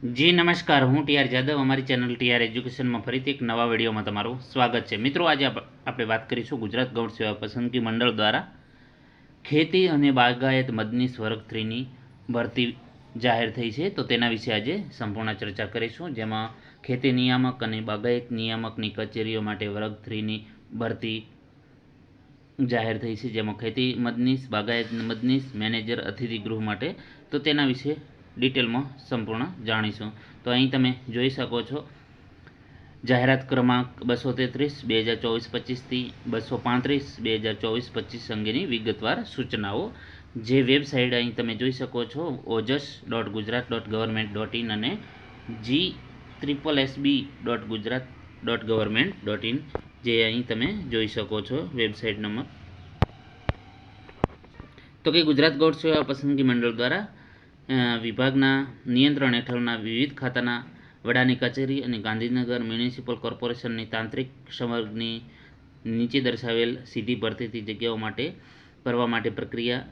જી, નમસ્કાર. હું ટીઆર જાદવ. અમારી ચેનલ ટીઆર એજ્યુકેશનમાં ફરીથી એક નવા વિડીયોમાં તમારું સ્વાગત છે. મિત્રો, આજે આપણે વાત કરીશું ગુજરાત ગૌણ સેવા પસંદગી મંડળ દ્વારા ખેતી અને બાગાયત મદનીશ સ્વર્ગ થ્રીની ભરતી જાહેર થઈ છે. તો તેના વિશે આજે સંપૂર્ણ ચર્ચા કરીશું, જેમાં ખેતી નિયામક અને બાગાયત નિયામકની કચેરીઓ માટે વર્ગ થ્રીની ભરતી જાહેર થઈ છે. જેમાં ખેતી મદનીશ બાગાયત મદનીશ મેનેજર, અતિથિ ગૃહ માટે. તો તેના વિશે ડિટેલમાં સંપૂર્ણ જાણીશું. તો અહીં તમે જોઈ શકો છો, જાહેરાત ક્રમાંક બસો તેત્રીસ, બે હજાર ચોવીસ પચીસથી બસો પાંત્રીસ, બે હજાર ચોવીસ, પચીસ અંગેની વિગતવાર સૂચનાઓ. જે વેબસાઇટ અહીં તમે જોઈ શકો છો, Ojas dot Gujarat dot government dot in અને G triple SB dot Gujarat dot government dot in, જે અહીં તમે જોઈ શકો છો વેબસાઇટ નંબર. તો કે ગુજરાત ગૌડ સેવા પસંદગી મંડળ દ્વારા વિભાગના નિયંત્રણ હેઠળના વિવિધ ખાતાના વડાની કચેરી અને ગાંધીનગર મ્યુનિસિપલ કોર્પોરેશનની તાંત્રિક સંવર્ગની નીચે દર્શાવેલ સીધી ભરતીથી જગ્યાઓ માટે કરવા માટે પ્રક્રિયા,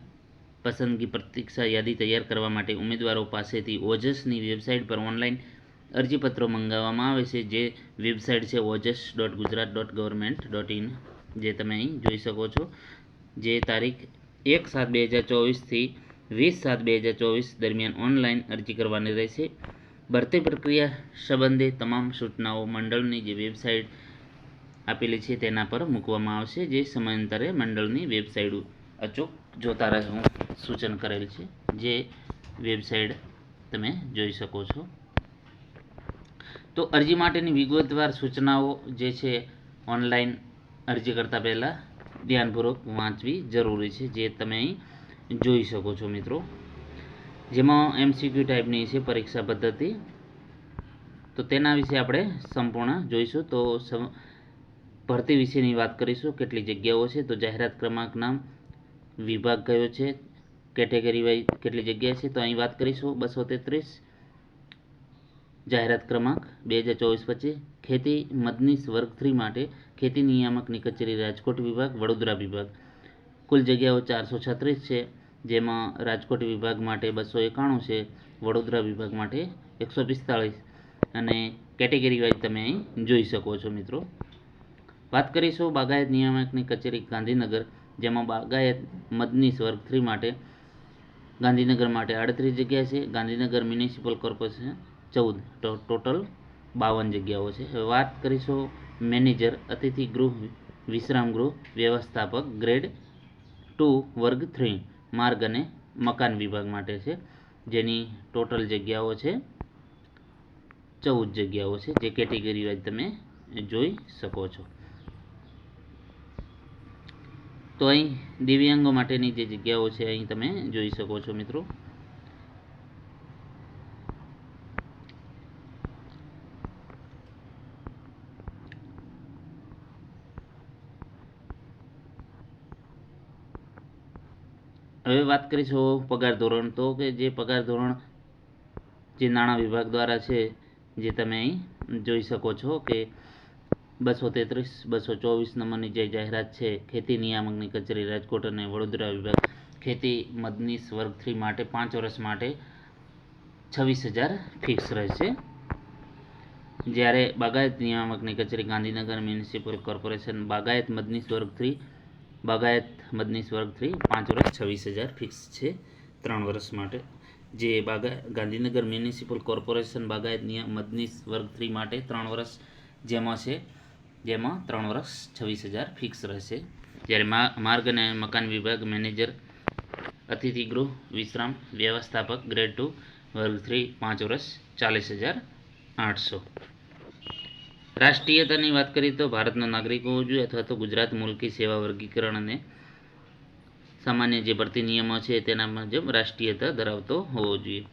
પસંદગી પ્રતીક્ષા યાદી તૈયાર કરવા માટે ઉમેદવારો પાસેથી ઓજસની વેબસાઇટ પર ઓનલાઈન અરજીપત્રો મંગાવવામાં આવે છે, જે વેબસાઇટ છે Ojas dot Gujarat dot government dot in, જે તમે અહીં જોઈ શકો છો. જે તારીખ એક સાત બે હજાર ચોવીસથી વીસ સાત બે હજાર ચોવીસ દરમિયાન ઓનલાઈન અરજી કરવાની રહેશે. ભરતી પ્રક્રિયા સંબંધે તમામ સૂચનાઓ મંડળની જે વેબસાઇટ આપેલી છે તેના પર મૂકવામાં આવશે. જે સમયાંતરે મંડળની વેબસાઇટ અચૂક જોતા રહેવું સૂચન કરેલ છે. જે વેબસાઇટ તમે જોઈ શકો છો. તો અરજી માટેની વિગતવાર સૂચનાઓ જે છે ઓનલાઈન અરજી કરતાં પહેલાં ધ્યાનપૂર્વક વાંચવી જરૂરી છે. જે તમે અહીં જોઈ શકો છો મિત્રો. જેમાં એમસીક્યુ ટાઈપની છે પરીક્ષા પદ્ધતિ. તો તેના વિશે આપણે સંપૂર્ણ જોઈશું. તો ભરતી વિશેની વાત કરીશું. કેટલી જગ્યાઓ છે? તો જાહેરાત ક્રમાંક નામ વિભાગ કયો છે? કેટેગરી વાઇઝ કેટલી જગ્યા છે? તો અહીં વાત કરીશું. બસો તેત્રીસ. જાહેરાત ક્રમાંક બે હજાર ચોવીસ પચીસ. ખેતી મદનીશ વર્ગ થ્રી માટે ખેતી નિયામકની કચેરી રાજકોટ વિભાગ, વડોદરા વિભાગ. કુલ જગ્યાઓ ચારસો છત્રીસ છે. જેમાં રાજકોટ વિભાગ માટે બસો એકાણું છે, વડોદરા વિભાગ માટે એકસો પિસ્તાળીસ. અને કેટેગરી વાઇઝ તમે અહીં જોઈ શકો છો મિત્રો. વાત કરીશું બાગાયત નિયામકની કચેરી ગાંધીનગર, જેમાં બાગાયત મદનીશ વર્ગ થ્રી માટે, ગાંધીનગર માટે આડત્રીસ જગ્યા છે, ગાંધીનગર મ્યુનિસિપલ કોર્પોરેશન ચૌદ. ટોટલ બાવન જગ્યાઓ છે. હવે વાત કરીશું મેનેજર અતિથિ ગૃહ વિશ્રામ ગૃહ વ્યવસ્થાપક, ગ્રેડ ટુ, વર્ગ થ્રી. માર્ગ અને મકાન વિભાગ માટે છે. જેની ટોટલ જગ્યાઓ છે, ચૌદ જગ્યાઓ છે. જે કેટેગરી વાઇઝ તમે જોઈ શકો છો. તો અહીં દિવ્યાંગો માટેની જે જગ્યાઓ છે, અહીં તમે જોઈ શકો છો મિત્રો. હવે વાત કરીશું પગાર ધોરણ. તો કે જે પગાર ધોરણ જે નાણાં વિભાગ દ્વારા છે, જે તમે અહીં જોઈ શકો છો કે બસો તેત્રીસ, બસો ચોવીસ નંબરની જે જાહેરાત છે, ખેતી નિયામકની કચેરી, રાજકોટ અને વડોદરા વિભાગ. ખેતી મદનીશ વર્ગ થ્રી માટે પાંચ વર્ષ માટે છવ્વીસ હજાર ફિક્સ રહેશે. જ્યારે બાગાયત નિયામકની કચેરી ગાંધીનગર મ્યુનિસિપલ કોર્પોરેશન બાગાયત મદનીશ વર્ગ થ્રી, બાગાયત મદનીશ વર્ગ થ્રી પાંચ વર્ષ છવ્વીસ હજાર ફિક્સ છે. ત્રણ વર્ષ માટે. જે બાગા ગાંધીનગર મ્યુનિસિપલ કોર્પોરેશન બાગાયત નિયમ મદનીશ વર્ગ થ્રી માટે ત્રણ વર્ષ જેમાં છે. જેમાં ત્રણ વર્ષ છવ્વીસ હજાર ફિક્સ રહેશે. જ્યારે માર્ગ અને મકાન વિભાગ મેનેજર અતિથિ ગૃહ, વિશ્રામ વ્યવસ્થાપક ગ્રેડ ટુ વર્ગ થ્રી પાંચ વર્ષ ચાલીસ હજાર આઠસો. રાષ્ટ્રીયતાની વાત કરીએ તો ભારતનો નાગરિક હોવો જોઈએ અથવા તો ગુજરાત મુલકી સેવા વર્ગીકરણ અને સામાન્ય જે ભરતી નિયમો છે તેના મુજબ રાષ્ટ્રીયતા ધરાવતો હોવો જોઈએ.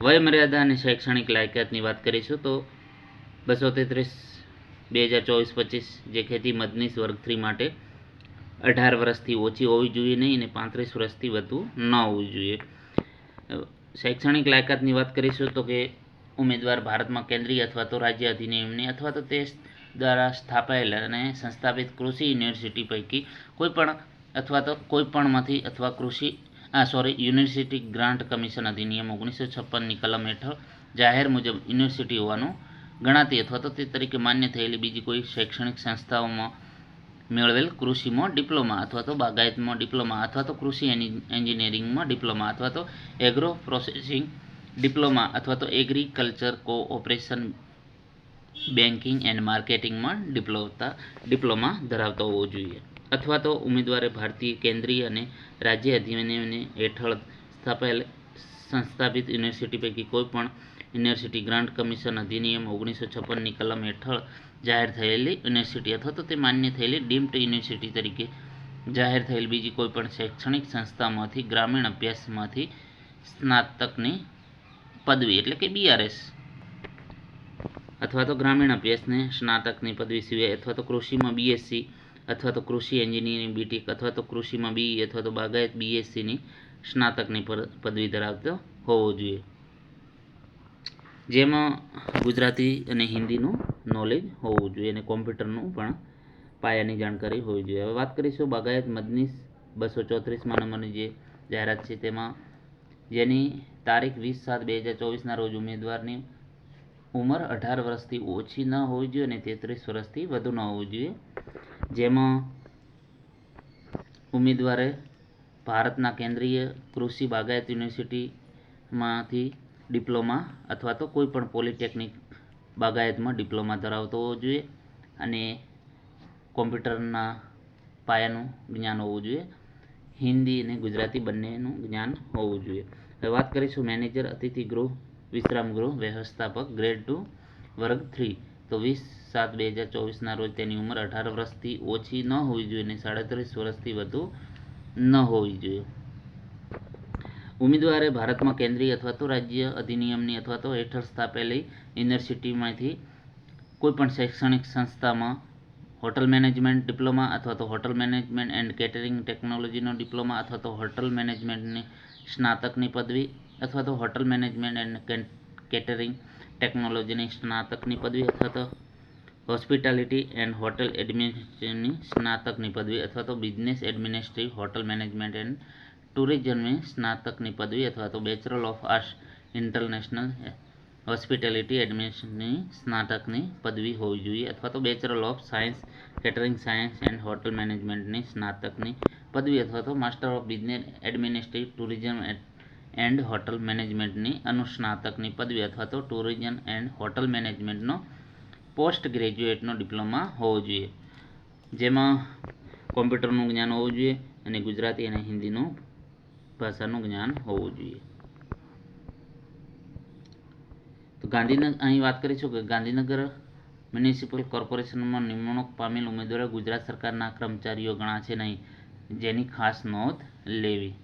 વય મર્યાદા અને શૈક્ષણિક લાયકાતની વાત કરીશું તો બસો તેત્રીસ, બે હજાર ચોવીસ, પચીસ, જે ખેતી મદનીશ વર્ગ થ્રી માટે અઢાર વર્ષથી ઓછી હોવી જોઈએ નહીં અને પાંત્રીસ વર્ષથી વધુ ન હોવી જોઈએ. શૈક્ષણિક લાયકાતની વાત કરીશું તો કે ઉમેદવાર ભારતમાં કેન્દ્રીય અથવા તો રાજ્ય અધિનિયમની અથવા તો તે દ્વારા સ્થાપાયેલ અને સંસ્થાપિત કૃષિ યુનિવર્સિટી પૈકી કોઈ પણ અથવા તો કોઈપણમાંથી અથવા કૃષિ, આ સોરી યુનિવર્સિટી ગ્રાન્ટ કમિશન અધિનિયમ ઓગણીસો છપ્પનની કલમ હેઠળ જાહેર મુજબ યુનિવર્સિટી હોવાનું ગણાતી અથવા તો તે તરીકે માન્ય થયેલી બીજી કોઈ શૈક્ષણિક સંસ્થાઓમાં મેળવેલ કૃષિમાં ડિપ્લોમા અથવા તો બાગાયતમાં ડિપ્લોમા અથવા તો કૃષિ એન્જિ- એન્જિનિયરિંગમાં ડિપ્લોમા અથવા તો એગ્રો પ્રોસેસિંગ ડિપ્લોમા અથવા તો એગ્રીકલ્ચર કોઓપરેશન બેન્કિંગ એન્ડ માર્કેટિંગમાં ડિપ્લોતા, ડિપ્લોમા ધરાવતો હોવો જોઈએ. અથવા તો ઉમેદવારે ભારતીય કેન્દ્રીય અને રાજ્ય અધિનિયમને હેઠળ સ્થાપેલ સંસ્થાપિત યુનિવર્સિટી પૈકી કોઈ પણ યુનિવર્સિટી ગ્રાન્ટ કમિશન અધિનિયમ ઓગણીસો છપ્પનની કલમ હેઠળ જાહેર થયેલી યુનિવર્સિટી અથવા તો તે માન્ય થયેલી ડીમ્ડ યુનિવર્સિટી તરીકે જાહેર થયેલ બીજી કોઈપણ શૈક્ષણિક સંસ્થામાંથી, ગ્રામીણ અભ્યાસમાંથી સ્નાતકની પદવી એટલે કે બીઆરએસ અથવા તો ગ્રામીણ અભ્યાસને સ્નાતકની પદવી સિવાય અથવા તો કૃષિમાં બીએસસી અથવા તો કૃષિ એન્જિનિયરિંગ બીટેક અથવા તો કૃષિમાં બી અથવા તો બાગાયત બીએસસીની સ્નાતકની પદવી ધરાવતો હોવો જોઈએ. જેમાં ગુજરાતી અને હિન્દીનું નોલેજ હોવું જોઈએ અને કોમ્પ્યુટરનું પણ પાયાની જાણકારી હોવી જોઈએ. હવે વાત કરીશું બાગાયત મદનીસ બસો ચોત્રીસમાં નંબરની જે જાહેરાત છે તેમાં જેની તારીખ વીસ સાત બે હજાર ચોવીસના રોજ ઉમેદવારની ઉંમર અઢાર વર્ષથી ઓછી ન હોવી જોઈએ અને તેત્રીસ વર્ષથી વધુ ન હોવી જોઈએ. જેમાં ઉમેદવારે ભારતના કેન્દ્રીય કૃષિ બાગાયત યુનિવર્સિટીમાંથી ડિપ્લોમા અથવા તો કોઈ પણ પોલિટેકનિક બાગાયતમાં ડિપ્લોમા ધરાવતો હોવો જોઈએ અને કોમ્પ્યુટરના પાયાનું જ્ઞાન હોવું જોઈએ. હિન્દી અને ગુજરાતી બંનેનું જ્ઞાન હોવું જોઈએ. હવે વાત કરીશું મેનેજર, અતિથિ ગૃહ વિશ્રામ ગૃહ વ્યવસ્થાપક, ગ્રેડ ટુ, વર્ગ થ્રી. તો વીસ સાત બે હજાર ચોવીસના રોજ તેની ઉંમર અઢાર વર્ષથી ઓછી ન હોવી જોઈએ અને સાડત્રીસ વર્ષથી વધુ ન હોવી જોઈએ. ઉમેદવારે ભારતમાં કેન્દ્રીય અથવા તો રાજ્ય અધિનિયમની અથવા તો હેઠળ સ્થાપેલી યુનિવર્સિટીમાંથી કોઈપણ શૈક્ષણિક સંસ્થામાં હોટલ મેનેજમેન્ટ ડિપ્લોમા અથવા તો હોટલ મેનેજમેન્ટ એન્ડ કેટરિંગ ટેકનોલોજીનો ડિપ્લોમા અથવા તો હોટલ મેનેજમેન્ટની સ્નાતકની પદવી અથવા તો હોટલ મેનેજમેન્ટ એન્ડ કેટરિંગ ટેકનોલોજીની સ્નાતકની પદવી અથવા તો હોસ્પિટાલિટી એન્ડ હોટેલ એડમિનિસ્ટ્રેશનની સ્નાતકની પદવી અથવા તો business administrative, hotel management and ટુરિઝમની સ્નાતકની પદવી અથવા તો bachelor of arts international hospitality એડમિનિસ્ટ્રેશનની સ્નાતકની પદવી હોવી જોઈએ અથવા તો bachelor of science, catering science and hotel મેનેજમેન્ટની સ્નાતકની પદવી અથવા તો master of business administrative, tourism and hotel મેનેજમેન્ટની અનુસ્નાતકની પદવી અથવા તો ટુરિઝમ એન્ડ હોટલ મેનેજમેન્ટનો પોસ્ટ ગ્રેજ્યુએટનો ડિપ્લોમા હોવો જોઈએ. જેમાં કોમ્પ્યુટરનું જ્ઞાન હોવું જોઈએ અને ગુજરાતી અને હિન્દીનું ભાષાનું જ્ઞાન હોવું જોઈએ. તો ગાંધીનગર, અહીં વાત કરીશું કે ગાંધીનગર મ્યુનિસિપલ કોર્પોરેશનમાં નિમણૂક પામેલ ઉમેદવારો ગુજરાત સરકારના કર્મચારીઓ ગણાશે નહીં, જેની ખાસ નોંધ લેવી.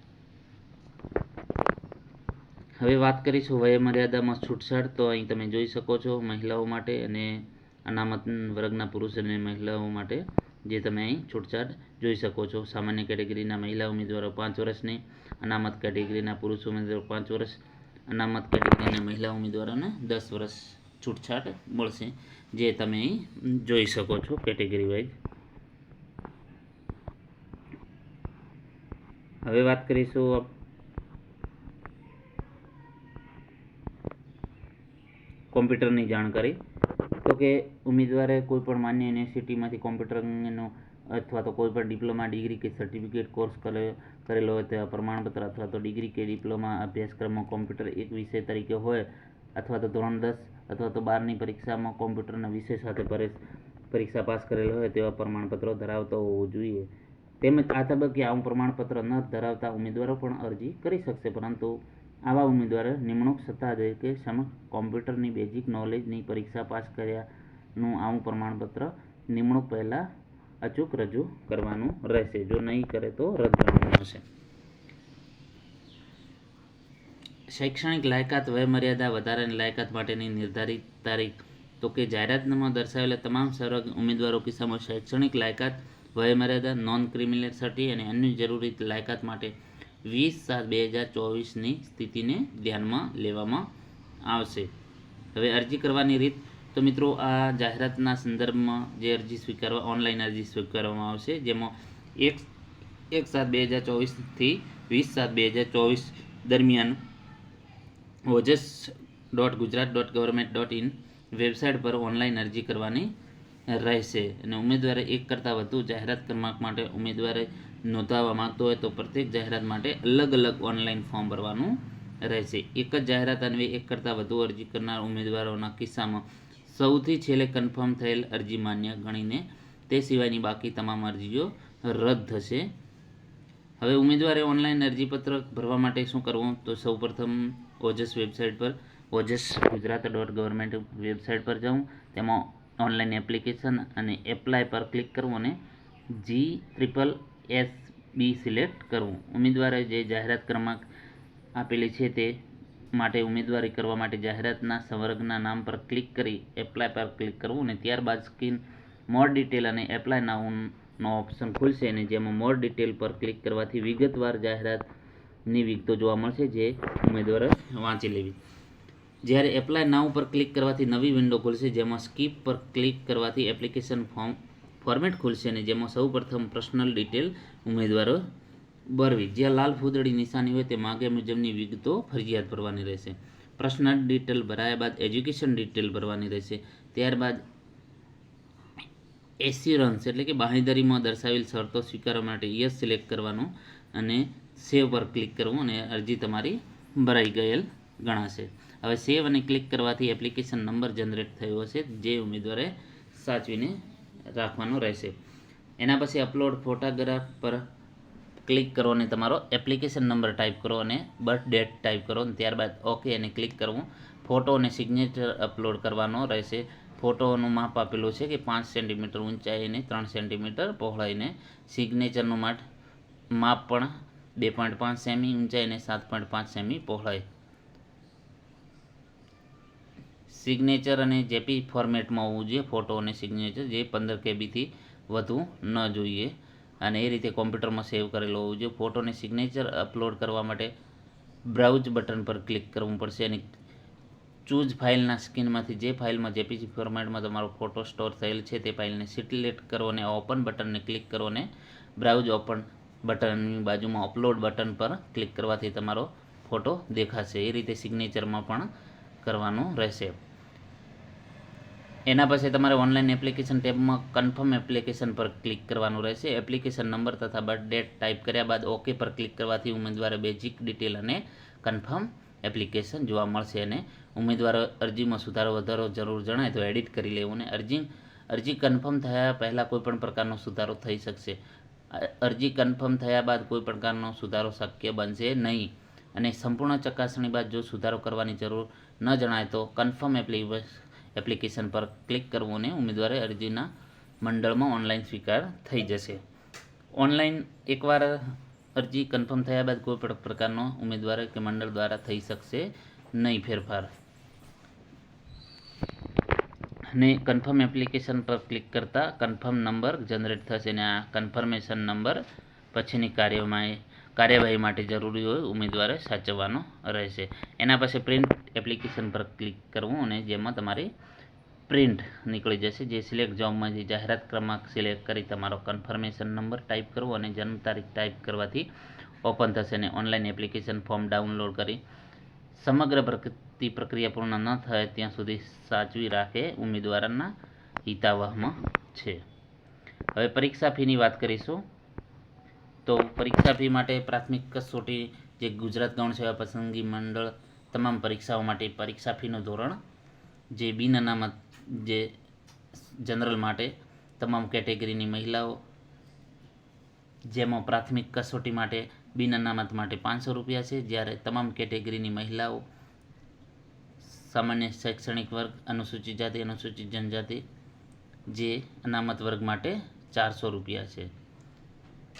હવે વાત કરીશું વયમર્યાદામાં છૂટછાટ, તો અહીં તમે જોઈ શકો છો મહિલાઓ માટે અને અનામત વર્ગના પુરુષ અને મહિલાઓ માટે જે તમે અહીં છૂટછાટ જોઈ શકો છો. સામાન્ય કેટેગરીના મહિલા ઉમેદવારો પાંચ વર્ષની, અનામત કેટેગરીના પુરુષ ઉમેદવારો પાંચ વર્ષ, અનામત કેટેગરીના મહિલા ઉમેદવારોને દસ વર્ષ છૂટછાટ મળશે, જે તમે અહીં જોઈ શકો છો કેટેગરી વાઇઝ હવે વાત કરીશું કોમ્પ્યુટરની જાણકારી. તો કે ઉમેદવારે કોઈ પણ માન્ય યુનિવર્સિટીમાંથી કોમ્પ્યુટરનો અથવા તો કોઈ પણ ડિપ્લોમા ડિગ્રી કે સર્ટિફિકેટ કોર્સ કરે કરેલો હોય તેવા પ્રમાણપત્ર અથવા તો ડિગ્રી કે ડિપ્લોમા અભ્યાસક્રમમાં કોમ્પ્યુટર એક વિષય તરીકે હોય અથવા તો ધોરણ દસ અથવા તો બારની પરીક્ષામાં કોમ્પ્યુટરના વિષય સાથે પરે- પરીક્ષા પાસ કરેલ હોય તેવા પ્રમાણપત્રો ધરાવતો હોવો જોઈએ. તેમજ આ તબક્કે આવું પ્રમાણપત્ર ન ધરાવતા ઉમેદવારો પણ અરજી કરી શકશે. પરંતુ આવા ઉમેદવારે નિમણૂક સત્તા તરીકે સમક્ષ કોમ્પ્યુટરની બેઝિક નોલેજની પરીક્ષા પાસ કર્યાનું આવું પ્રમાણપત્ર નિમણૂક પહેલાં અચૂક રજૂ કરવાનું રહેશે. જો નહીં કરે તો રદ કરવાનું હશે શૈક્ષણિક લાયકાત વયમર્યાદા વધારાની લાયકાત માટેની નિર્ધારિત તારીખ. તો કે જાહેરાતનામાં દર્શાવેલા તમામ સર્વ ઉમેદવારો કિસ્સામાં શૈક્ષણિક લાયકાત, વયમર્યાદા નોન ક્રિમિનલ સર્ટી અને અન્ય જરૂરી લાયકાત માટે વીસ સાત બે હજાર ચોવીસની સ્થિતિને ધ્યાનમાં લેવામાં આવશે. હવે અરજી કરવાની રીત. તો મિત્રો, આ જાહેરાતના સંદર્ભમાં જે અરજી સ્વીકારવા, ઓનલાઈન અરજી સ્વીકારવામાં આવશે, જેમાં એક એક સાત બે હજાર ચોવીસથી વીસ સાત બે હજાર ચોવીસ દરમિયાન Ojas dot Gujarat dot government dot in website પર ઓનલાઈન અરજી કરવાની રહેશે. અને ઉમેદવારે એક કરતાં વધુ જાહેરાત ક્રમાંક માટે ઉમેદવારે નોંધાવવા માંગતો હોય તો પ્રત્યેક જાહેરાત માટે અલગ અલગ ઓનલાઈન ફોર્મ ભરવાનું રહેશે. એક જ જાહેરાત અન્વયે એક કરતાં વધુ અરજી કરનાર ઉમેદવારોના કિસ્સામાં સૌથી છેલ્લે કન્ફર્મ થયેલ અરજી માન્ય ગણીને તે સિવાયની બાકી તમામ અરજીઓ રદ થશે. હવે ઉમેદવારે ઓનલાઈન અરજીપત્ર ભરવા માટે શું કરવું? તો સૌપ્રથમ ઓજસ વેબસાઇટ પર, Ojas Gujarat dot government website પર જાઉં તેમાં ઓનલાઈન એપ્લિકેશન અને એપ્લાય પર ક્લિક કરવું અને G triple S B select કરવું. ઉમેદવારે જે જાહેરાત ક્રમાંક આપેલી છે તે માટે ઉમેદવારી કરવા માટે જાહેરાતના સંવર્ગના નામ પર ક્લિક કરી એપ્લાય પર ક્લિક કરવું અને ત્યારબાદ સ્કીન મોર ડિટેલ અને એપ્લાય નાઉનો ઓપ્શન ખુલશે અને જેમાં મોર ડિટેલ પર ક્લિક કરવાથી વિગતવાર જાહેરાતની વિગતો જોવા મળશે જે ઉમેદવારે વાંચી લેવી. જ્યારે એપ્લાય નાઉ પર ક્લિક કરવાથી નવી વિન્ડો ખુલશે જેમાં સ્કીપ પર ક્લિક કરવાથી એપ્લિકેશન ફોર્મ ફોર્મેટ ખુલશે અને જેમાં સૌપ્રથમ પર્સનલ ડિટેલ ઉમેદવારો ભરવી. જ્યાં લાલ ફૂદડી નિશાની હોય તે માગે મુજબની વિગતો ફરજિયાત ભરવાની રહેશે. પર્સનલ ડિટેલ ભરાયા બાદ એજ્યુકેશન ડિટેલ ભરવાની રહેશે. ત્યારબાદ એસ્યુરન્સ એટલે કે બાંહેધરીમાં દર્શાવેલ શરતો સ્વીકારવા માટે યસ સિલેક્ટ કરવાનું અને સેવ પર ક્લિક કરવું અને અરજી તમારી ભરાઈ ગયેલ ગણાશે. હવે સેવ અને ક્લિક કરવાથી એપ્લિકેશન નંબર જનરેટ થયો હશે. જે ઉમેદવારે સાચવીને રાખવાનો રહેશે. એના પછી અપલોડ ફોટોગ્રાફ પર ક્લિક કરો અને તમારો એપ્લિકેશન નંબર ટાઈપ કરો અને બર્થ ડેટ ટાઈપ કરો અને ત્યારબાદ ઓકે અને ક્લિક કરવું. ફોટો અને સિગ્નેચર અપલોડ કરવાનો રહેશે. ફોટોનું માપ આપેલું છે કે પાંચ સેન્ટીમીટર ઊંચાઈને ત્રણ સેન્ટીમીટર પહોળાઈને સિગ્નેચરનું માપ માપ પણ બે પોઈન્ટ પાંચ સેમી ઊંચાઈ અને સાત પોઈન્ટ પાંચ સેમી પહોળાઈ. સિગ્નેચર અને જેપી ફોર્મેટમાં હોવું જોઈએ ફોટો અને સિગ્નેચર જે પંદર કેબીથી વધુ ન જોઈએ. અને એ રીતે કોમ્પ્યુટરમાં સેવ કરેલો હોવું જોઈએ. ફોટો અને સિગ્નેચર અપલોડ કરવા માટે બ્રાઉઝ બટન પર ક્લિક કરવું પડશે અને ચૂઝ ફાઇલના સ્કીનમાંથી જે ફાઇલમાં જેપીજી ફોર્મેટમાં તમારો ફોટો સ્ટોર થયેલ છે તે ફાઇલને સિલેક્ટ કરો અને ઓપન બટનને ક્લિક કરો અને બ્રાઉઝ ઓપન બટનની બાજુમાં અપલોડ બટન પર ક્લિક કરવાથી તમારો ફોટો દેખાશે. એ રીતે સિગ્નેચરમાં પણ કરવાનું રહેશે. એના પછી તમારે ઓનલાઈન એપ્લિકેશન ટેબમાં કન્ફર્મ એપ્લિકેશન પર ક્લિક કરવાનું રહેશે. એપ્લિકેશન નંબર તથા બર્થ ડેટ ટાઈપ કર્યા બાદ ઓકે પર ક્લિક કરવાથી ઉમેદવારે બેઝિક ડિટેલ અને કન્ફર્મ એપ્લિકેશન જોવા મળશે અને ઉમેદવારો અરજીમાં સુધારો વધારો જરૂર જણાય તો એડિટ કરી લેવું અને અરજી અરજી કન્ફર્મ થયા પહેલાં કોઈપણ પ્રકારનો સુધારો થઈ શકશે. અરજી કન્ફર્મ થયા બાદ કોઈ પ્રકારનો સુધારો શક્ય બનશે નહીં. અને સંપૂર્ણ ચકાસણી બાદ જો સુધારો કરવાની જરૂર ન જણાય તો કન્ફર્મ એપ્લિકેશન પર ક્લિક કરવું અને ઉમેદવારે અરજીના મંડળમાં ઓનલાઈન સ્વીકાર થઈ જશે. ઓનલાઈન એકવાર અરજી કન્ફર્મ થયા બાદ કોઈ પણ પ્રકારનો ઉમેદવાર કે મંડળ દ્વારા થઈ શકશે નહીં ફેરફાર. અને કન્ફર્મ એપ્લિકેશન પર ક્લિક કરતાં કન્ફર્મ નંબર જનરેટ થશે અને આ કન્ફર્મેશન નંબર પછીની કાર્યવાહી કાર્યવાહી માટે જરૂરી હોય, ઉમેદવારે સાચવવાનો રહેશે. એના પછી પ્રિન્ટ એપ્લિકેશન પર ક્લિક કરવું અને જેમાં તમારી પ્રિન્ટ નીકળી જશે. જે સિલેક્ટ જોબમાં જે જાહેરાત ક્રમાંક સિલેક્ટ કરી તમારો કન્ફર્મેશન નંબર ટાઈપ કરવો અને જન્મ તારીખ ટાઈપ કરવાથી ઓપન થશે અને ઓનલાઈન એપ્લિકેશન ફોર્મ ડાઉનલોડ કરી સમગ્ર પ્રકૃતિ પ્રક્રિયા પૂર્ણ ન થાય ત્યાં સુધી સાચવી રાખે ઉમેદવારના હિતાવહમાં છે. હવે પરીક્ષા ફીની વાત કરીશું. તો પરીક્ષા ફી માટે પ્રાથમિક કસોટી જે ગુજરાત ગૌણ સેવા પસંદગી મંડળ તમામ પરીક્ષાઓ માટે પરીક્ષા ફીનું ધોરણ જે બિન અનામત જે જનરલ માટે તમામ કેટેગરીની મહિલાઓ જેમાં પ્રાથમિક કસોટી માટે બિન અનામત માટે પાંચસો રૂપિયા છે, જ્યારે તમામ કેટેગરીની મહિલાઓ સામાન્ય શૈક્ષણિક વર્ગ, અનુસૂચિત જાતિ, અનુસૂચિત જનજાતિ જે અનામત વર્ગ માટે ચારસો રૂપિયા છે.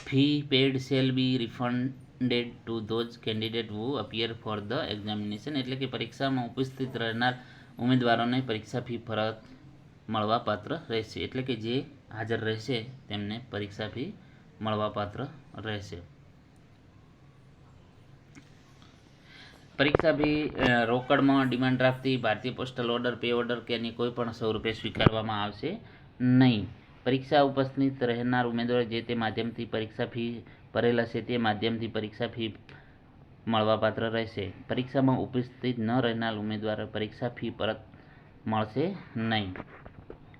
Fee paid shall be refunded to those candidate who appear for the examination એટલે કે પરીક્ષામાં ઉપસ્થિત રહેનાર ઉમેદવારોને પરીક્ષા ફી પરત મળવાપાત્ર રહેશે. એટલે કે જે હાજર રહેશે, તેમને પરીક્ષા ફી મળવાપાત્ર રહેશે. પરીક્ષા ફી રોકડમાં ડિમાન્ડ ડ્રાફ્ટથી ભારતીય પોસ્ટલ ઓર્ડર, પે ઓર્ડર કે એની કોઈ પણ સ્વરૂપે સ્વીકારવામાં આવશે નહીં. પરીક્ષા ઉપસ્થિત રહેનાર ઉમેદવારો જે તે માધ્યમથી પરીક્ષા ફી ભરેલ હશે તે માધ્યમથી પરીક્ષા ફી મળવાપાત્ર રહેશે. પરીક્ષામાં ઉપસ્થિત ન રહેનાર ઉમેદવાર પરીક્ષા ફી પરત મળશે નહીં.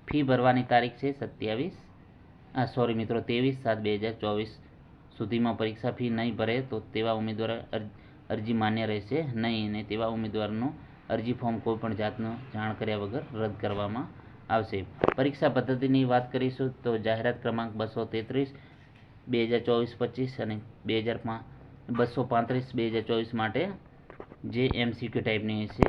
ફી ભરવાની તારીખ છે સત્યાવીસ. આ સોરી મિત્રો, ત્રેવીસ સાત બે હજાર ચોવીસ સુધીમાં પરીક્ષા ફી નહીં ભરે તો તેવા ઉમેદવાર અરજી માન્ય રહેશે નહીં અને તેવા ઉમેદવારનું અરજી ફોર્મ કોઈપણ જાતનો જાણ કર્યા વગર રદ કરવામાં આવશે. પરીક્ષા પદ્ધતિની વાત કરીશું તો જાહેરાત ક્રમાંક બસો તેત્રીસ, બે હજાર ચોવીસ, પચીસ અને બે હજાર બસો પાંત્રીસ, બે હજાર ચોવીસ માટે જે એમસીક્યુ ટાઈપની છે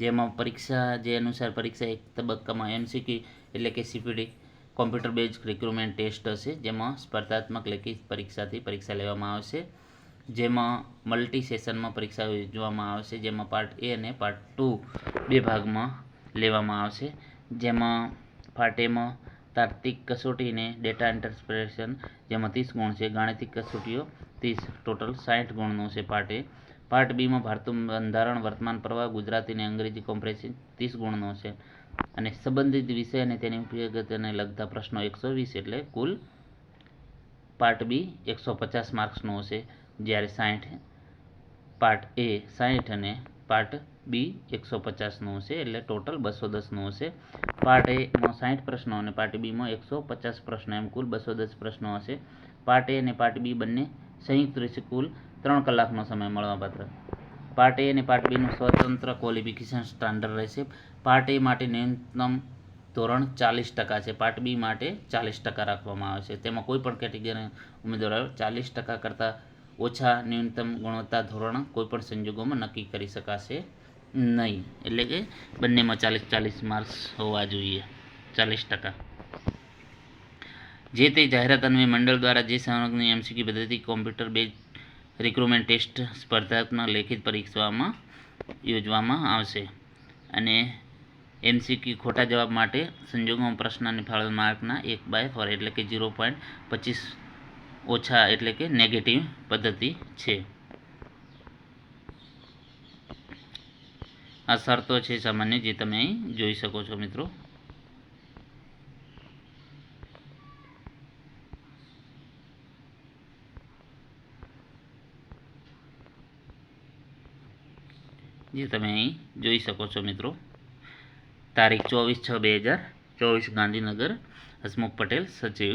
જેમાં પરીક્ષા જે અનુસાર પરીક્ષા એક તબક્કામાં એમસીક્યુ એટલે કે CPD computer base recruitment test હશે. જેમાં સ્પર્ધાત્મક લેખિત પરીક્ષાથી પરીક્ષા લેવામાં આવશે. જેમાં મલ્ટી સેશનમાં પરીક્ષા યોજવામાં આવશે. જેમાં પાર્ટ એ અને પાર્ટ ટુ બે ભાગમાં લેવામાં આવશે. જેમાં ફાટેમાં તાર્તિક કસોટીને ડેટા ઇન્ટરપ્રેશન જેમાં ત્રીસ ગુણ છે, ગાણિતિક કસોટીઓ ત્રીસ ટોટલ સાઠ ગુણનો છે પાર્ટ એ પાર્ટ બીમાં ભારતનું બંધારણ, વર્તમાન પ્રવાહ, ગુજરાતી અને અંગ્રેજી કોમ્પ્રેશન ત્રીસ ગુણનો છે. અને સંબંધિત વિષય અને તેની ઉપયોગીતાને લગતા પ્રશ્નો એકસો વીસ એટલે કુલ પાર્ટ બી એકસો પચાસ માર્ક્સનો હશે જ્યારે સાઠ પાર્ટ એ સાઠ અને પાર્ટ બી એકસો પચાસનો હશે, એટલે ટોટલ બસો દસનો હશે. પાર્ટ એમાં સાઠ પ્રશ્નો અને પાર્ટ બીમાં એકસો પચાસ પ્રશ્નો, એમ કુલ બસો દસ પ્રશ્નો હશે. પાર્ટ એ અને પાર્ટ બી બંને સંયુક્ત રહેશે, કુલ ત્રણ કલાકનો સમય મળવાપાત્ર. પાર્ટ એ અને પાર્ટ બીનું સ્વતંત્ર ક્વોલિફિકેશન સ્ટાન્ડર્ડ રહેશે. પાર્ટ એ માટે ન્યૂનતમ ધોરણ ચાલીસ ટકા છે. પાર્ટ બી માટે ચાલીસ ટકા રાખવામાં આવે છે. તેમાં કોઈ પણ કેટેગરી ઉમેદવાર ચાલીસ ટકા કરતાં ઓછા ન્યૂનતમ ગુણવત્તા ધોરણ કોઈપણ સંજોગોમાં નક્કી કરી શકાશે નહીં. એટલે કે બંનેમાં ચાલીસ ચાલીસ માર્ક્સ હોવા જોઈએ. ચાલીસ ટકા. જે તે જાહેરાત અન્વય મંડળ દ્વારા જે સંલગ્ન એમસીક્યુ પદ્ધતિ કોમ્પ્યુટર બેઝ રિક્રુટમેન્ટ ટેસ્ટ સ્પર્ધાત્મક લેખિત પરીક્ષામાં યોજવામાં આવશે અને એમસીક્યુ ખોટા જવાબ માટે સંજોગોમાં પ્રશ્નની ફાળવેલ માર્કના એક બાય ફોર એટલે કે ઝીરો પોઈન્ટ પચીસ ઓછા એટલે કે નેગેટિવ પદ્ધતિ છે. આ શરતો છે સામાન્ય જે તમે અહીં જોઈ શકો છો મિત્રો. જે તમે અહીં જોઈ શકો છો મિત્રો. તારીખ ચોવીસ છ બે હજાર ચોવીસ ગાંધીનગર હસમુખ પટેલ સચિવ